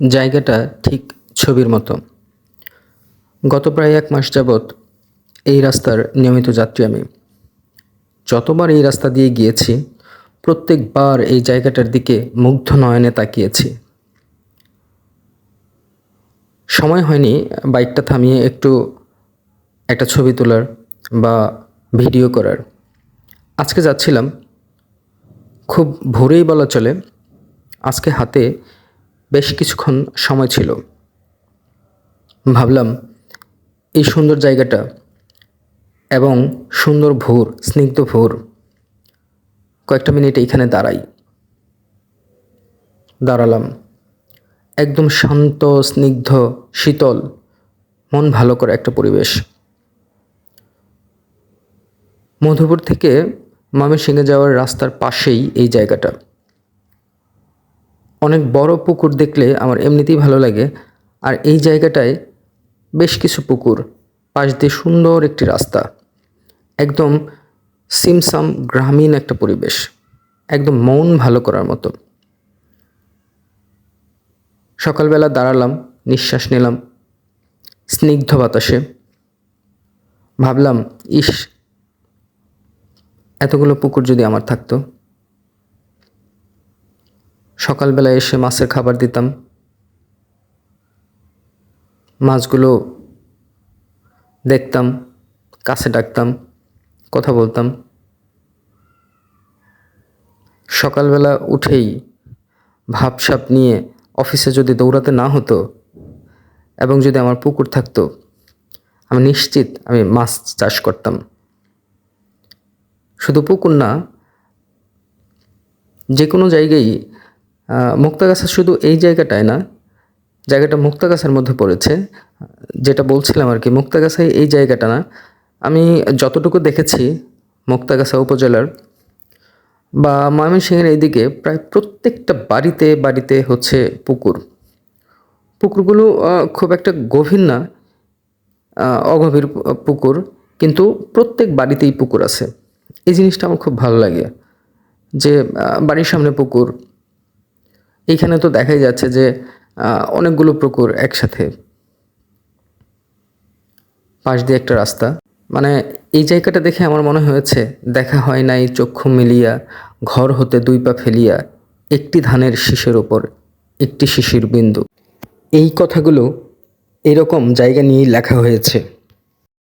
জায়গাটা ঠিক ছবির মতো। গত প্রায় এক মাস যাবৎ এই রাস্তার নিয়মিত যাত্রী আমি। যতবার এই রাস্তা দিয়ে গিয়েছি, প্রত্যেকবার এই জায়গাটার দিকে মুগ্ধ নয়নে তাকিয়েছি। সময় হয়নি বাইকটা থামিয়ে একটু একটা ছবি তোলার বা ভিডিও করার। আজকে যাচ্ছিলাম, খুব ভোরেই বলা চলে, আজকে হাতে বেশ কিছুক্ষণ সময় ছিল। ভাবলাম, এই সুন্দর জায়গাটা এবং সুন্দর ভোর, স্নিগ্ধ ভোর, কয়েকটা মিনিট এইখানে দাঁড়াই। দাঁড়ালাম। একদম শান্ত, স্নিগ্ধ, শীতল, মন ভালো করে একটা পরিবেশ। মধুপুর থেকে ময়মনসিংহে যাওয়ার রাস্তার পাশেই এই জায়গাটা। অনেক বড় পুকুর দেখলে আমার এমনিতেই ভালো লাগে। আর এই জায়গাটায় বেশ কিছু পুকুর, পাশ দিয়ে সুন্দর একটি রাস্তা। একদম সিমসাম গ্রামীণ একটা পরিবেশ। একদম মন ভালো করার মতো। সকালবেলা দাঁড়ালাম, নিঃশ্বাস নিলাম, স্নিগ্ধ বাতাসে। ভাবলাম, ইস, এতগুলো পুকুর যদি আমার থাকতো। সকালবেলা এসে মাছের খাবার দিতাম। মাছগুলো দেখতাম, কাছে ডাকতাম, কথা বলতাম। সকালবেলা উঠেই ভাবসাপ নিয়ে অফিসে যদি দৌড়াতে না হতো এবং যদি আমার পুকুর থাকতো, আমি নিশ্চিত আমি মাছ চাষ করতাম। শুধু পুকুর না যে কোনো জায়গায় মুক্তাগাছা শুধু এই জায়গাটায় না, জায়গাটা মুক্তাগাছার মধ্যে পড়েছে। যেটা বলছিলাম আর কি মুক্তাগাছায় এই জায়গাটা না। আমি যতটুকু দেখেছি মুক্তাগাছা উপজেলার বা ময়মনসিংহের এইদিকে প্রায় প্রত্যেকটা বাড়িতে বাড়িতে হচ্ছে পুকুর। পুকুরগুলো খুব একটা গভীর না অগভীর পুকুর, কিন্তু প্রত্যেক বাড়িতেই পুকুর আছে। এই জিনিসটা আমার খুব ভালো লাগে যে বাড়ির সামনে পুকুর এইখানে তো দেখাই যাচ্ছে যে অনেকগুলো পুকুর একসাথে। পাশ দিয়ে একটা রাস্তা। মানে এই জায়গাটা দেখে আমার মনে হয়েছে, দেখা হয় নাই, চক্ষু মিলিয়া, ঘর হতে দুই পা ফেলিয়া, একটি ধানের শীষের ওপর, একটি শিশির বিন্দু। এই কথাগুলো এরকম জায়গা নিয়েই লেখা হয়েছে।